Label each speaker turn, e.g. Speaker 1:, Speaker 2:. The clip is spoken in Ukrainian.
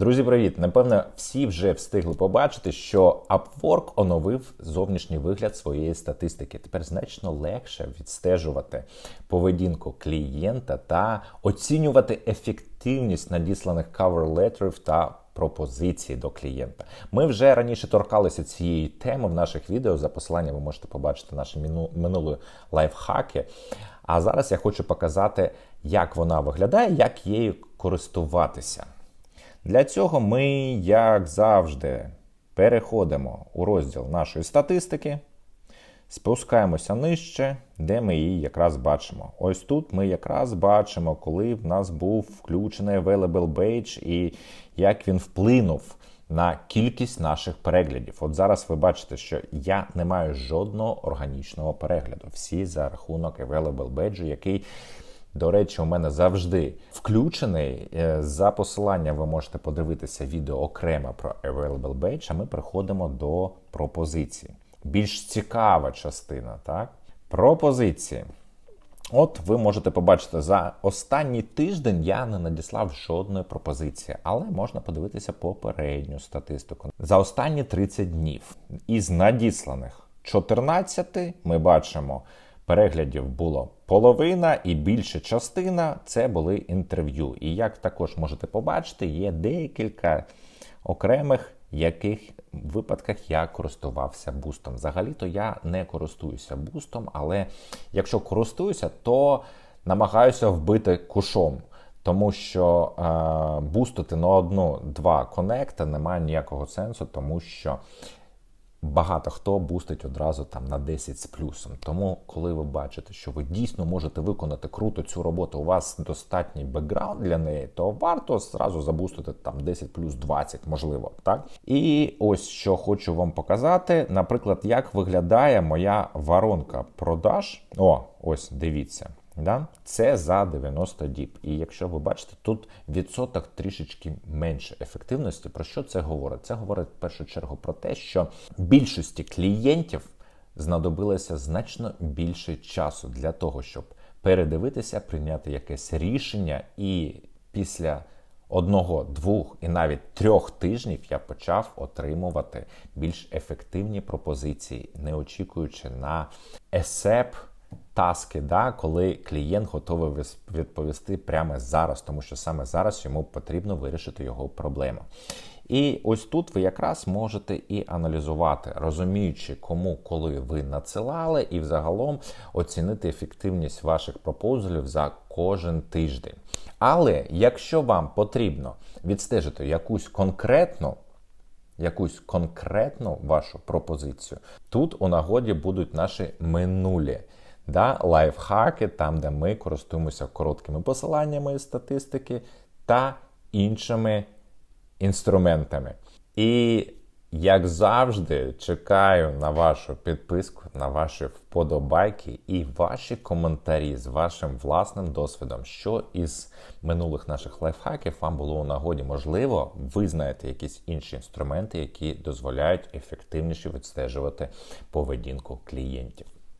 Speaker 1: Друзі, привіт! Напевно, всі вже встигли побачити, що Upwork оновив зовнішній вигляд своєї статистики. Тепер значно легше відстежувати поведінку клієнта та оцінювати ефективність надісланих кавер-летерів та пропозицій до клієнта. Ми вже раніше торкалися цієї теми в наших відео. За посиланням ви можете побачити наші минулі лайфхаки. А зараз я хочу показати, як вона виглядає, як її користуватися. Для цього ми, як завжди, переходимо у розділ нашої статистики, спускаємося нижче, де ми її якраз бачимо. Ось тут ми якраз бачимо, коли в нас був включений Available Page і як він вплинув на кількість наших переглядів. От зараз ви бачите, що я не маю жодного органічного перегляду. Всі за рахунок Available Badge, який до речі, у мене завжди включений. Е, За посиланням ви можете подивитися відео окремо про Available Badge, а ми переходимо до пропозиції. Більш цікава частина, так? Пропозиції. От ви можете побачити, за останній тиждень я не надіслав жодної пропозиції, але можна подивитися попередню статистику. За останні 30 днів із надісланих 14 ми бачимо, переглядів було половина і більша частина це були інтерв'ю. І як також можете побачити, є декілька окремих яких випадках я користувався бустом. Взагалі-то я не користуюся бустом, але якщо користуюся, то намагаюся вбити кушом. Тому що е, бустити на одну-два конекти немає ніякого сенсу, тому що багато хто бустить одразу там на 10 з плюсом. Тому, коли ви бачите, що ви дійсно можете виконати круто цю роботу, у вас достатній бекграунд для неї, то варто зразу забустити там 10 плюс 20, можливо. так? І ось що хочу вам показати, наприклад, як виглядає моя воронка продаж. О, ось дивіться. Да? Це за 90 діб. І якщо ви бачите, тут відсоток трішечки менше ефективності. Про що це говорить? Це говорить в першу чергу про те, що більшості клієнтів знадобилося значно більше часу для того, щоб передивитися, прийняти якесь рішення, і після одного, двох і навіть трьох тижнів я почав отримувати більш ефективні пропозиції, не очікуючи на ЕСЕП таски, да, коли клієнт готовий відповісти прямо зараз, тому що саме зараз йому потрібно вирішити його проблему. І ось тут ви якраз можете і аналізувати, розуміючи, кому коли ви надсилали, і взагалом оцінити ефективність ваших пропозалів за кожен тиждень. Але якщо вам потрібно відстежити якусь конкретну якусь конкретну вашу пропозицію, тут у нагоді будуть наші минулі да, лайфхаки, там, де ми користуємося короткими посиланнями статистики та іншими інструментами. І, як завжди, чекаю на вашу підписку, на ваші вподобайки і ваші коментарі з вашим власним досвідом, що із минулих наших лайфхаків вам було у нагоді. Можливо, ви знаєте якісь інші інструменти, які дозволяють ефективніше відстежувати поведінку клієнтів.